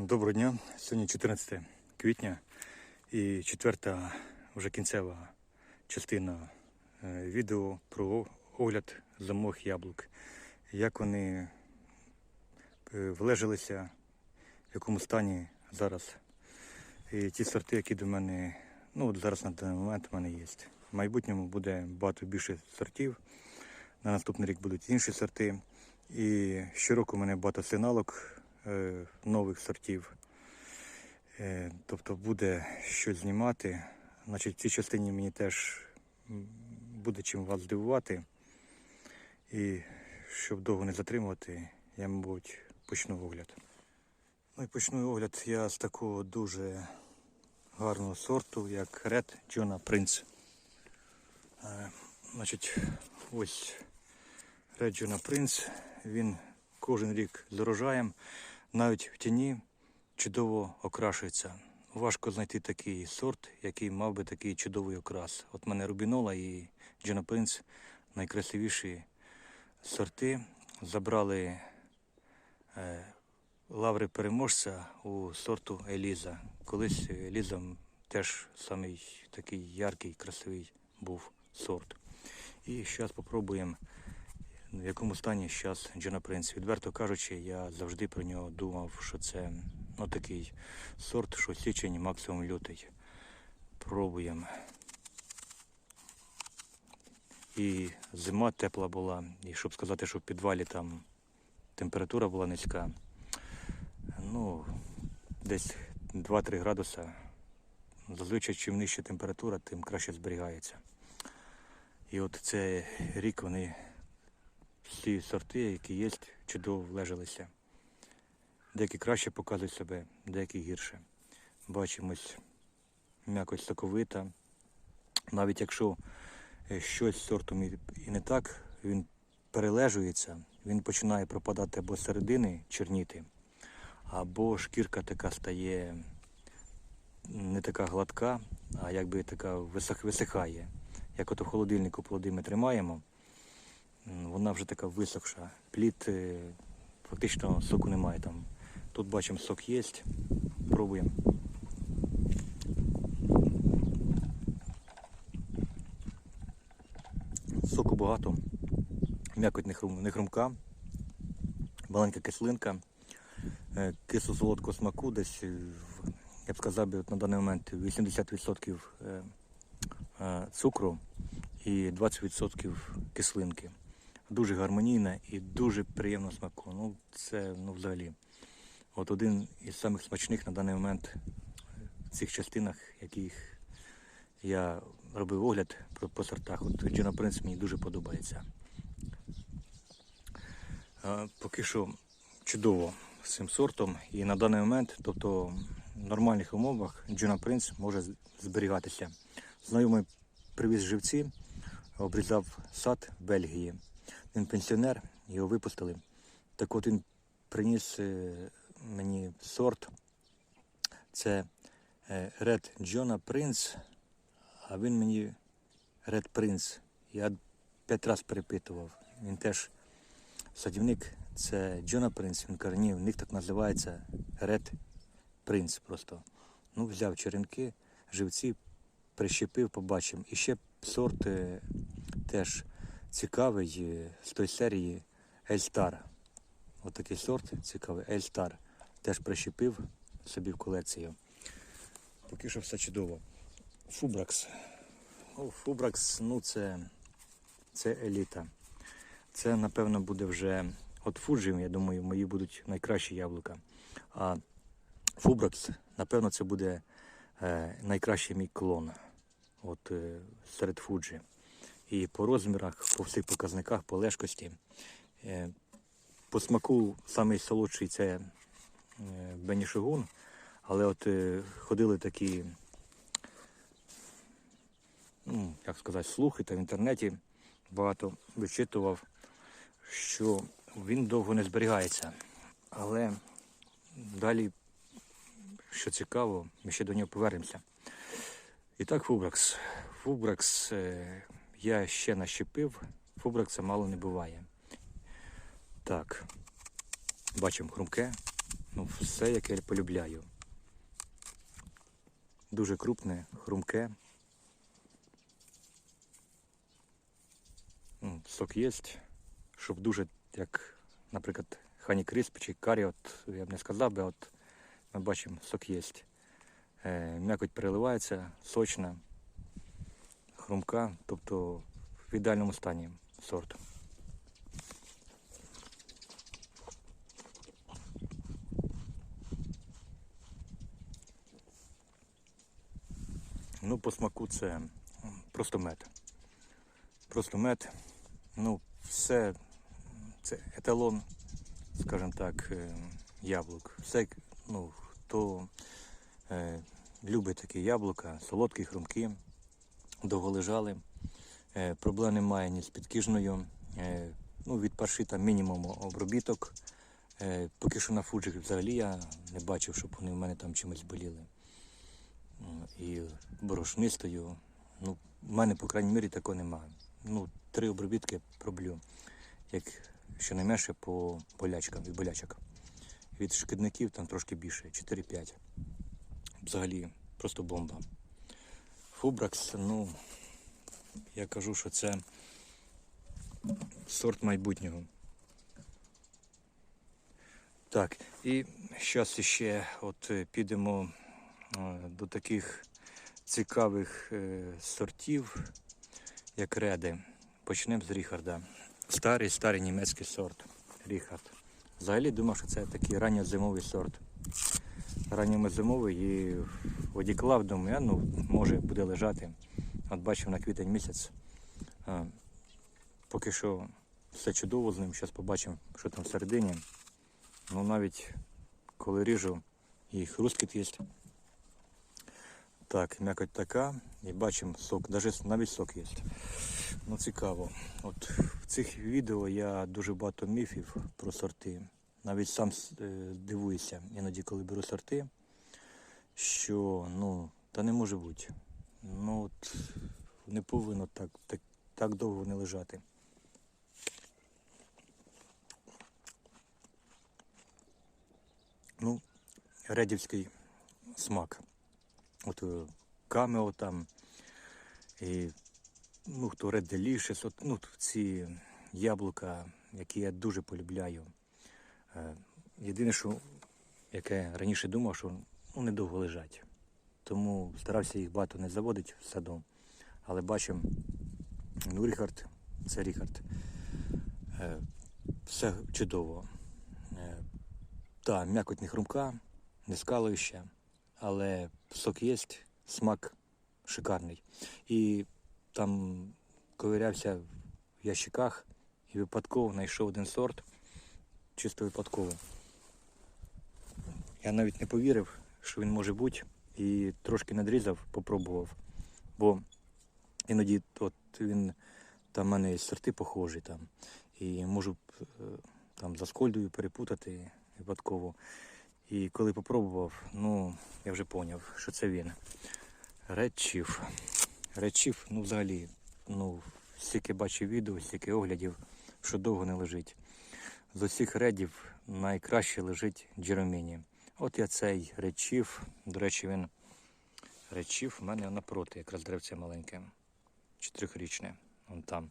Доброго дня. Сьогодні 14 квітня і четверта вже кінцева частина е, відео про огляд замох яблук. Як вони е, влежилися, в якому стані зараз. І ті сорти, які до мене, ну от зараз на даний момент в мене є. В майбутньому буде багато більше сортів. На наступний рік будуть інші сорти. І щороку в мене багато сигналок нових сортів. Е, тобто буде що знімати. Значить, в цій частині мені теж буде чим вас здивувати. І щоб довго не затримувати, я, мабуть, почну огляд. Ну і почну огляд я з такого дуже гарного сорту, як Red John Prince. Е, Значить, ось Red John Prince. Він кожен рік з урожаєм, навіть в тіні чудово окрашується. Важко знайти такий сорт, який мав би такий чудовий окрас. От мене Рубінола і Джона Принц найкрасивіші сорти. Забрали е, лаври переможця у сорту Еліза. Колись Еліза теж самий такий яркий, красивий був сорт. І зараз спробуємо в якому стані зараз Джона Принц. Відверто кажучи, я завжди про нього думав, що це ну, такий сорт, що січень, максимум лютий. Пробуємо. І зима тепла була, і щоб сказати, що в підвалі там температура була низька, ну, десь 2-3 градуса. Зазвичай, чим нижча температура, тим краще зберігається. І от цей рік вони всі сорти, які є, чудово влежилися. Деякі краще показують себе, деякі гірше. Бачимось м'якось соковита. Навіть якщо е, щось з сортом і не так, він перележується, він починає пропадати або середини чорніти, або шкірка така стає не така гладка, а якби така висихає. Як от у холодильнику плоди ми тримаємо, вона вже така висохша. Плід фактично соку немає там. Тут бачимо сок є. Пробуємо. Соку багато. М'якоть не, хрум, не хрумка. Маленька кислинка. Е, Кисло солодкого смаку десь, е, я б сказав, на даний момент 80% е, е, цукру і 20% кислинки. Дуже гармонійна і дуже приємно смаку. Ну, це ну, взагалі. От один із самих смачних на даний момент в цих частинах, яких я робив огляд по, сортах. От Джина Принц мені дуже подобається. Поки що чудово з цим сортом. І на даний момент, тобто в нормальних умовах, Джина Принц може зберігатися. Знайомий привіз живці, обрізав сад Бельгії. Він пенсіонер, його випустили. Так от він приніс е, мені сорт. Це е, Red John Prince, а він мені Red Prince. Я п'ять разів перепитував. Він теж садівник, це Джона Принц. Він каже, ні, в них так називається Red Prince просто. Ну, взяв черенки, живці, прищепив, побачив. І ще сорт е, теж цікавий е, з той серії L-Star. Ось такий сорт цікавий, L-Star. Теж прищепив собі в колекцію. Поки що все чудово. Фубракс. О, Фубракс, ну це, це еліта. Це, напевно, буде вже от Фуджі, я думаю, мої будуть найкращі яблука. А Фубракс, напевно, це буде е, найкращий мій клон от, е, серед Фуджі. І по розмірах, по всіх показниках, по лежкості. Е, по смаку самий солодший це е, Бенішигун, але от е, ходили такі, ну, як сказати, слухи та в інтернеті багато вичитував, що він довго не зберігається. Але далі, що цікаво, ми ще до нього повернемося. І так, Фубракс. Фубракс я ще нащепив, Фубракса мало не буває. Так, бачимо хрумке, Ну, все, яке я полюбляю. Дуже крупне, хрумке. Ну, Сок є, щоб дуже, як, наприклад, Хані Крисп чи Карі, от, я б не сказав би, от ми бачимо, сок є. Е, м'якоть переливається, сочна, хрумка, тобто в ідеальному стані сорт. Ну, по смаку це просто мед. Просто мед. Ну, все це еталон, скажімо так, е, яблук. Все, ну, хто е, любить такі яблука, солодкі, хрумкі, довго лежали. Е, проблем немає ні з підкіжною. Е, ну, від парши там мінімум обробіток. Е, поки що на фуджик взагалі я не бачив, щоб вони в мене там чимось боліли. І борошнистою. Ну, в мене, по крайній мірі, такого немає. Ну, три обробітки роблю, як щонайменше по болячкам, від болячок. Від шкідників там трошки більше, 4-5. Взагалі, просто бомба. Фубракс, ну, я кажу, що це сорт майбутнього. Так, і зараз ще от е, підемо е, до таких цікавих е, сортів, як реди. Почнемо з Ріхарда. Старий, старий німецький сорт Ріхард. Взагалі думав, що це такий ранньозимовий сорт. Ранньозимовий і одіклав, думаю, ну, може буде лежати. От бачив на квітень місяць. Поки що все чудово з ним. Зараз побачимо, що там всередині. Ну навіть коли ріжу, і хрусткіт є. Так, м'якоть така. І бачимо сок, навіть, навіть сок є. Ну цікаво. От в цих відео я дуже багато міфів про сорти. Навіть сам е, дивуюся іноді, коли беру сорти, що ну, та не може бути. Ну от не повинно так, так, так довго не лежати. Ну, редівський смак. От е, камео там, і, ну, хто Delicious, от, ну, ці яблука, які я дуже полюбляю. Е, Єдине, що яке раніше думав, що ну, недовго лежать. Тому старався їх багато не заводити в саду. Але бачимо, ну, Ріхард, це Ріхард. Е, Все чудово. Е, Та, м'якоть не хрумка, не скалуюча, але сок є, смак шикарний. І там ковирявся в ящиках і випадково знайшов один сорт, чисто випадково. Я навіть не повірив, що він може бути, і трошки надрізав, попробував. Бо іноді от він там в мене сорти похожі там. І можу е, там за скольдою перепутати випадково. І коли попробував, ну я вже зрозумів, що це він. Red Chief, ну взагалі, ну, стільки бачив відео, стільки оглядів, що довго не лежить. З усіх редів найкраще лежить Джероміні. От я цей Chief, до речі, він Chief в мене напроти, якраз деревце маленьке, чотирьохрічне, вон там.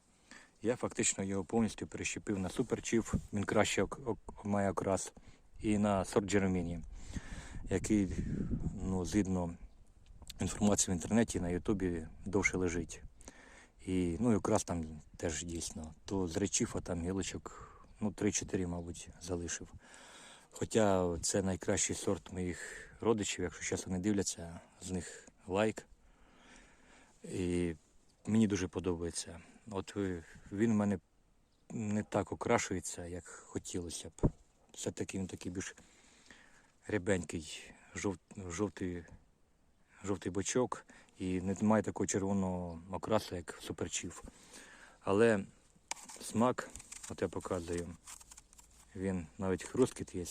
Я фактично його повністю перещепив на Chief, він краще має окрас, і на сорт Джероміні, який, ну, згідно інформації в інтернеті, на Ютубі довше лежить. І ну, якраз там теж дійсно. То з речіфа там гілочок ну, 3-4, мабуть, залишив. Хоча це найкращий сорт моїх родичів, якщо зараз вони дивляться, з них лайк. І мені дуже подобається. От він в мене не так окрашується, як хотілося б. Все-таки він такий більш рябенький, жов, жовтий, жовтий бочок і не має такого червоного окрасу, як суперчів. Але смак, От я показую. Він навіть хрускіт є.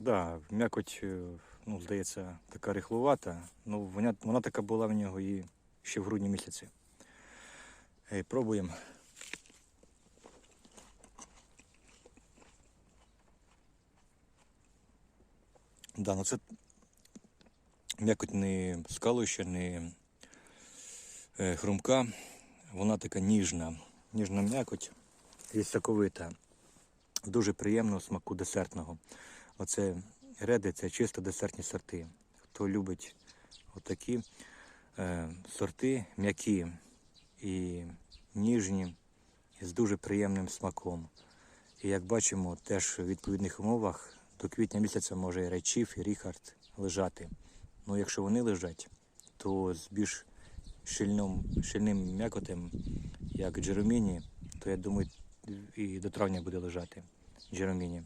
Да, м'якоть, е, ну, здається, така рихлувата, ну вона вона така була в нього і ще в грудні місяці. Ей, Пробуємо. Да, ну це м'якоть не скалу ще, не хрумка. Вона така ніжна, ніжна м'якоть і соковита. Дуже приємного смаку десертного. Оце реди це чисто десертні сорти. Хто любить отакі е, сорти м'які і ніжні, з дуже приємним смаком. І як бачимо, теж в відповідних умовах до квітня місяця може і речів, і ріхард лежати. Ну, якщо вони лежать, то з більш щільним, щільним м'якотем, як джероміні, то я думаю, і до травня буде лежати джероміні.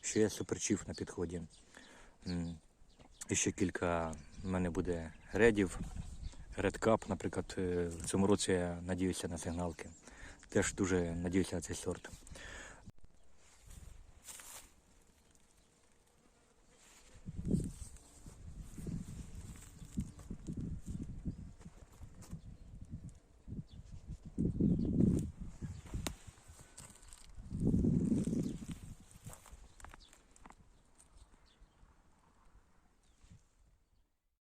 Ще є суперчіф на підході. І ще кілька в мене буде редів. Cup, наприклад, е, в цьому році я надіюся на сигналки. Теж дуже надіюся на цей сорт.